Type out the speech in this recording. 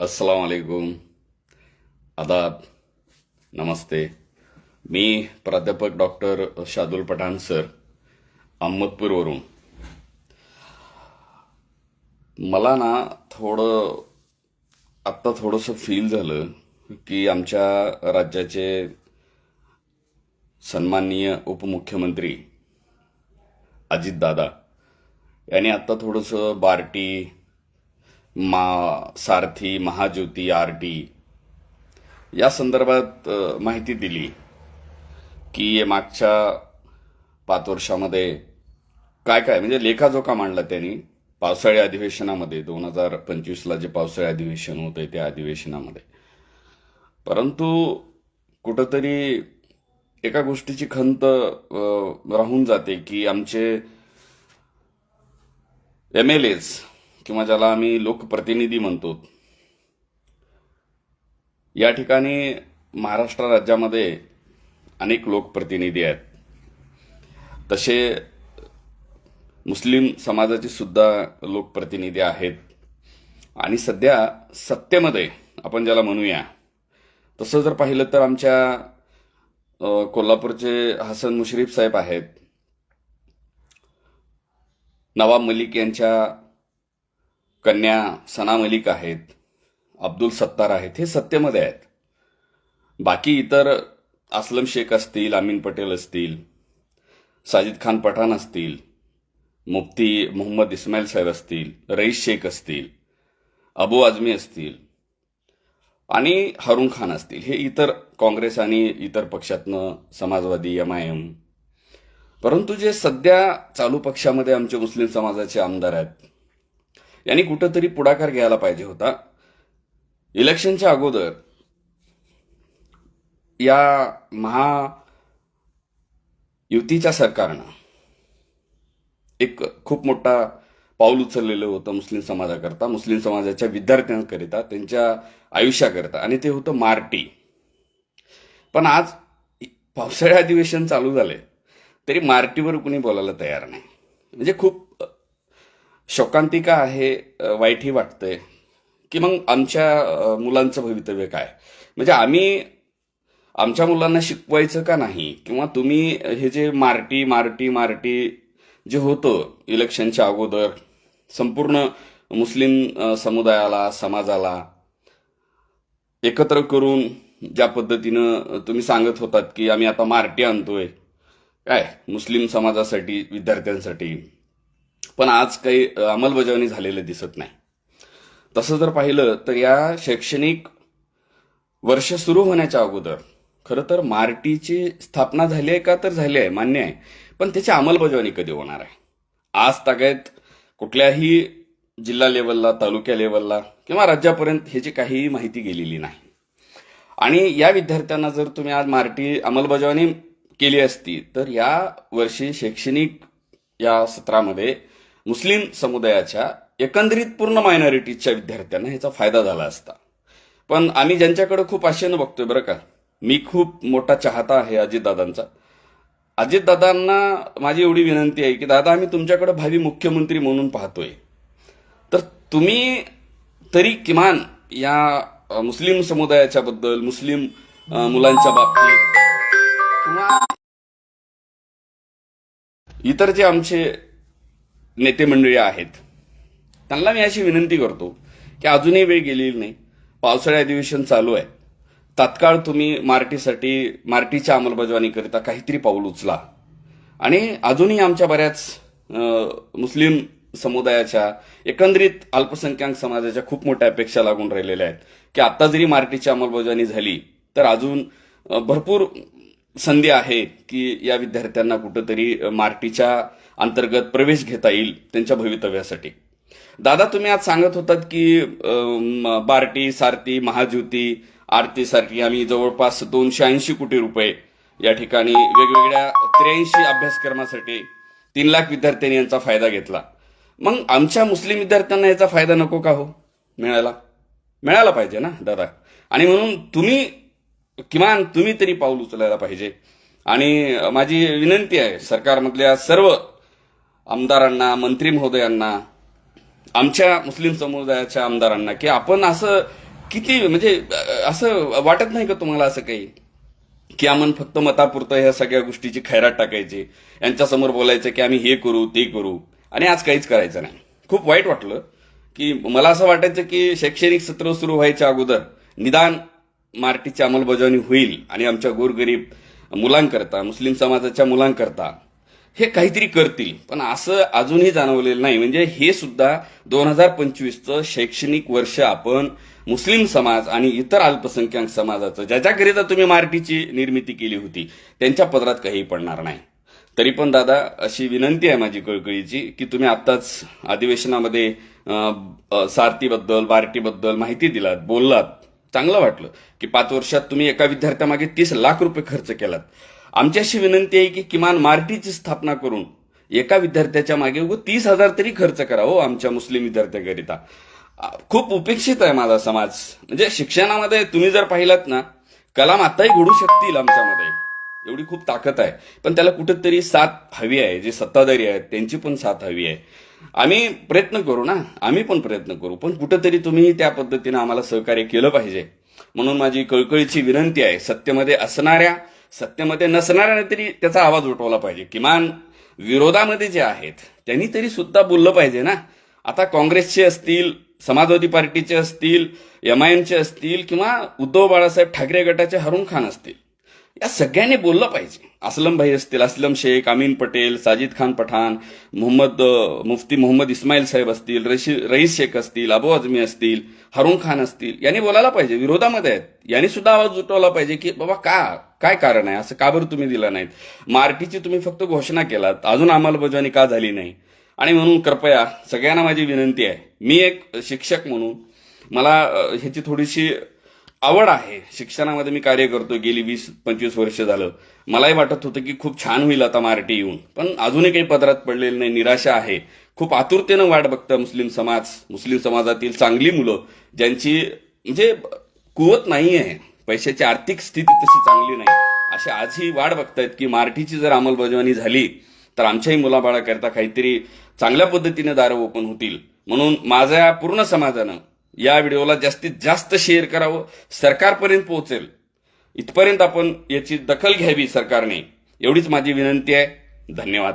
अस्सलाम वालेकुम आदाब नमस्ते मी प्राध्यापक डॉक्टर शादुल पठाण सर. अहमदपूरवरून. मला ना थोडं आत्ता थोडंसं फील झालं की आमच्या राज्याचे सन्माननीय उपमुख्यमंत्री अजितदादा यांनी आत्ता थोडंसं बार्टी मा सारथी महाज्योती आर टी या संदर्भात माहिती दिली की मागच्या पाच वर्षामध्ये काय काय म्हणजे लेखाजोखा मांडला त्यांनी. पावसाळी अधिवेशनामध्ये दोन हजार पंचवीसला जे पावसाळी अधिवेशन होते त्या अधिवेशनामध्ये. परंतु कुठंतरी एका गोष्टीची खंत राहून जाते की आमचे एम एल एज किंवा ज्याला आम्ही लोकप्रतिनिधी म्हणतो. या ठिकाणी महाराष्ट्र राज्यामध्ये अनेक लोकप्रतिनिधी आहेत. तसे मुस्लिम समाजाचे सुद्धा लोकप्रतिनिधी आहेत. आणि सध्या सत्तेमध्ये आपण ज्याला म्हणूया तसं जर पाहिलं तर आमच्या कोल्हापूरचे हसन मुश्रीफ साहेब आहेत. नवाब मलिक यांच्या कन्या सना मलिक आहेत अब्दुल सत्तार आहेत हे सत्तेमध्ये आहेत. बाकी इतर असलम शेख असतील अमीन पटेल असतील साजिद खान पठाण असतील मुफ्ती मोहम्मद इस्माईल साहेब असतील रईस शेख असतील अबू आझमी असतील आणि हरुण खान असतील. हे इतर काँग्रेस आणि इतर पक्षातनं समाजवादी एम आय एम परंतु जे सध्या चालू पक्षामध्ये आमचे मुस्लिम समाजाचे आमदार आहेत यांनी कुठंतरी पुढाकार घ्यायला पाहिजे होता. इलेक्शनच्या अगोदर या महा युतीच्या सरकारनं एक खूप मोठा पाऊल उचललेलं होतं मुस्लिम समाजाकरता. मुस्लिम समाजाच्या विद्यार्थ्यांकरिता त्यांच्या आयुष्याकरिता. आणि ते होतं मार्टी. पण आज पावसाळी अधिवेशन चालू झालंय तरी मार्टीवर कुणी बोलायला तयार नाही. म्हणजे खूप शोकांतिका आहे वाईटही वाटतंय. की मग आमच्या मुलांचं भवितव्य काय? म्हणजे आम्ही आमच्या मुलांना शिकवायचं का नाही? किंवा तुम्ही हे जे मार्टी मार्टी मार्टी जे होतं इलेक्शनच्या अगोदर संपूर्ण मुस्लिम समुदायाला समाजाला एकत्र करून ज्या पद्धतीनं तुम्ही सांगत होतात की आम्ही आता मार्टी आणतोय. काय? मुस्लिम समाजासाठी विद्यार्थ्यांसाठी. पण आज काही अंमलबजावणी झालेलं दिसत नाही. तसं जर पाहिलं तर या शैक्षणिक वर्ष सुरू होण्याच्या अगोदर खरं तर मार्टीची स्थापना झाली आहे का तर झाली आहे मान्य आहे. पण त्याची अंमलबजावणी कधी होणार आहे? आज तागायत कुठल्याही जिल्हा लेवलला तालुक्या लेवलला किंवा राज्यापर्यंत ह्याची काहीही माहिती गेलेली नाही. आणि या विद्यार्थ्यांना जर तुम्ही आज मार्टी अंमलबजावणी केली असती तर या वर्षी शैक्षणिक या सत्रामध्ये मुस्लिम समुदायाच्या एकंदरीत पूर्ण मायनॉरिटीजच्या विद्यार्थ्यांना ह्याचा फायदा झाला असता. पण आम्ही ज्यांच्याकडे खूप आशेनं बघतोय बरं का मी खूप मोठा चाहता आहे अजितदादांचा. अजितदादांना माझी एवढी विनंती आहे की दादा आम्ही तुमच्याकडे भावी मुख्यमंत्री म्हणून पाहतोय. तर तुम्ही तरी किमान या मुस्लिम समुदायाच्या बद्दल मुस्लिम मुलांच्या बाबतीत किंवा इतर जे आमचे नेते मंडळी आहेत. त्यांना मी अशी विनंती करतो की अजूनही वेळ गेलेली नाही. पावसाळी अधिवेशन चालू आहे. तात्काळ तुम्ही मार्टीसाठी मार्टीच्या अंमलबजावणीकरिता काहीतरी पाऊल उचला. आणि अजूनही आमच्या बऱ्याच मुस्लिम समुदायाच्या एकंदरीत अल्पसंख्याक समाजाच्या खूप मोठ्या अपेक्षा लागून राहिलेल्या आहेत. की आता जरी मार्टीची अंमलबजावणी झाली तर अजून भरपूर संधी आहे की या विद्यार्थ्यांना कुठंतरी मार्टीच्या अंतर्गत प्रवेश घेता येईल त्यांच्या भवितव्यासाठी. दादा तुम्ही आज सांगत होतात की बार्टी सारथी महाज्योती आरतीसारखी आम्ही जवळपास दोनशे ऐंशी कोटी रुपये या ठिकाणी वेगवेगळ्या त्र्याऐंशी अभ्यासक्रमासाठी तीन लाख विद्यार्थ्यांनी यांचा फायदा घेतला. मग आमच्या मुस्लिम विद्यार्थ्यांना याचा फायदा नको का हो? मिळाला? मिळाला पाहिजे ना दादा. आणि म्हणून तुम्ही किमान तुम्ही तरी पाऊल उचलायला पाहिजे. आणि माझी विनंती आहे सरकारमधल्या सर्व आमदारांना मंत्री महोदयांना आमच्या मुस्लिम समुदायाच्या आमदारांना की आपण असं किती म्हणजे असं वाटत नाही का तुम्हाला असं काही? की आम्ही फक्त मतापुरतं ह्या सगळ्या गोष्टीची खैरात टाकायची यांच्यासमोर बोलायचं की आम्ही हे करू ते करू आणि आज काहीच करायचं नाही. खूप वाईट वाटलं की मला असं वाटायचं की शैक्षणिक सत्र सुरू व्हायच्या अगोदर निदान मार्टीची अंमलबजावणी होईल आणि आमच्या गोरगरीब मुलांकरता मुस्लिम समाजाच्या मुलांकरता हे काहीतरी करतील. पण असं अजूनही जाणवलेलं नाही. म्हणजे हे सुद्धा दोन हजार पंचवीसचं शैक्षणिक वर्ष आपण मुस्लिम समाज आणि इतर अल्पसंख्याक समाजाचं ज्याच्याकरिता तुम्ही मार्टीची निर्मिती केली होती त्यांच्या पदरात काही पडणार नाही. तरी पण दादा अशी विनंती आहे माझी कळकळीची की तुम्ही आत्ताच अधिवेशनामध्ये सारथीबद्दल बार्टीबद्दल माहिती दिलात बोललात. चांगलं वाटलं की पाच वर्षात तुम्ही एका विद्यार्थ्यामागे तीस लाख रुपये खर्च केलात. आमच्याशी विनंती आहे की किमान मार्टीची स्थापना करून एका विद्यार्थ्याच्या मागे तीस हजार तरी खर्च करा हो आमच्या मुस्लिम विद्यार्थ्याकरिता. खूप उपेक्षित आहे माझा समाज. म्हणजे शिक्षणामध्ये तुम्ही जर पाहिलात ना कलाम आताही घडू शकतील आमच्यामध्ये. एवढी खूप ताकद आहे. पण त्याला कुठेतरी साथ हवी आहे जे सत्ताधारी आहेत त्यांची पण साथ हवी आहे. आम्ही प्रयत्न करू ना. आम्ही पण प्रयत्न करू. पण कुठंतरी तुम्ही त्या पद्धतीनं आम्हाला सहकार्य केलं पाहिजे. म्हणून माझी कळकळीची विनंती आहे सत्तेमध्ये असणाऱ्या सत्तेमध्ये नसणाऱ्याने तरी त्याचा आवाज उठवला पाहिजे. किमान विरोधामध्ये जे आहेत त्यांनी तरी सुद्धा बोललं पाहिजे ना. आता काँग्रेसचे असतील समाजवादी पार्टीचे असतील एम आय एमचे असतील किंवा उद्धव बाळासाहेब ठाकरे गटाचे हरुण खान असतील या सगळ्यांनी बोललं पाहिजे. असलम भाई असतील असलम शेख अमीन पटेल साजिद खान पठाण मोहम्मद मुफ्ती मोहम्मद इस्माईल साहेब असतील रशी रईस शेख असतील अबू आझमी असतील हरुण खान असतील यांनी बोलायला पाहिजे विरोधामध्ये आहेत. यांनी सुद्धा आवाज उठवला पाहिजे की बाबा का काय कारण आहे? असं का बरं तुम्ही दिलं नाहीत? मार्टीची तुम्ही फक्त घोषणा केलात. अजून अंमलबजावणी का झाली नाही? आणि म्हणून कृपया सगळ्यांना माझी विनंती आहे. मी एक शिक्षक म्हणून मला ह्याची थोडीशी आवड आहे. शिक्षणामध्ये मी कार्य करतो गेली वीस पंचवीस वर्ष झालं. मलाही वाटत होतं की खूप छान होईल आता मराठी येऊन. पण अजूनही काही पदरात पडलेलं नाही. निराशा आहे. खूप आतुरतेनं वाट बघतं मुस्लिम समाज. मुस्लिम समाजातील चांगली मुलं ज्यांची म्हणजे कुवत नाही आहे पैशाची आर्थिक स्थिती तशी चांगली नाही. अशी आजही वाट बघतायत की मराठीची जर अंमलबजावणी झाली तर आमच्याही मुलाबाळाकरता काहीतरी चांगल्या पद्धतीने दारं ओपन होतील. म्हणून माझ्या पूर्ण समाजानं या व्हिडिओला जास्तीत जास्त शेअर करावं. सरकारपर्यंत पोहोचेल. इथपर्यंत आपण याची दखल घ्यावी सरकारने. एवढीच माझी विनंती आहे. धन्यवाद.